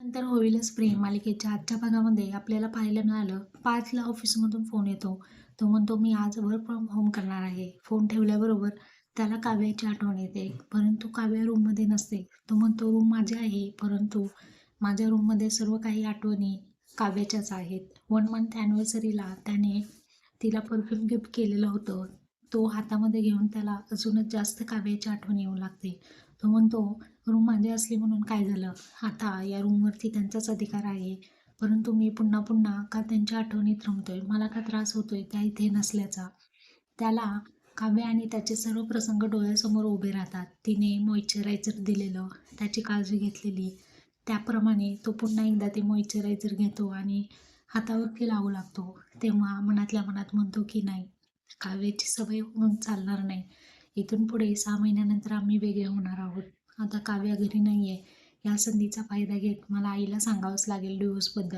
नंतर होईलच प्रेम मालिकेच्या आजच्या भागामध्ये आपल्याला पाहायला मिळालं. पाचला ऑफिसमधून फोन येतो. तो म्हणतो मी आज वर्क फ्रॉम होम करणार आहे. फोन ठेवल्याबरोबर त्याला काव्याची आठवण येते. परंतु काव्या रूममध्ये नसते. तो म्हणतो रूम माझी आहे परंतु माझ्या रूममध्ये सर्व काही आठवणी काव्याच्याच आहेत. वन मंथ ॲनिव्हर्सरीला त्याने तिला परफ्यूम गिफ्ट केलेलं होतं. तो हातामध्ये घेऊन त्याला अजूनच जास्त काव्याची आठवण येऊ लागते. तो म्हणतो रूम माझी असली म्हणून काय झालं? आता या रूमवरती त्यांचाच अधिकार आहे. परंतु मी पुन्हा पुन्हा का त्यांच्या आठवणीत रमतोय? मला का त्रास होतोय? त्या इथे नसल्याचा. त्याला काव्य आणि त्याचे सर्व प्रसंग डोळ्यासमोर उभे राहतात. तिने मॉइश्चरायझर दिलेलं त्याची काळजी घेतलेली. त्याप्रमाणे तो पुन्हा एकदा ते मॉइश्चरायझर घेतो आणि हातावरती लावू लागतो. तेव्हा मनातल्या मनात म्हणतो की नाही काव्याची सवय होऊन चालणार नाही. इथून पुढे सहा महिन्यानंतर आम्ही वेगळे होणार आहोत. आता काव्या घरी नाही आहे या संधीचा फायदा घेत मला आईला सांगावंच लागेल डिवोर्सबद्दल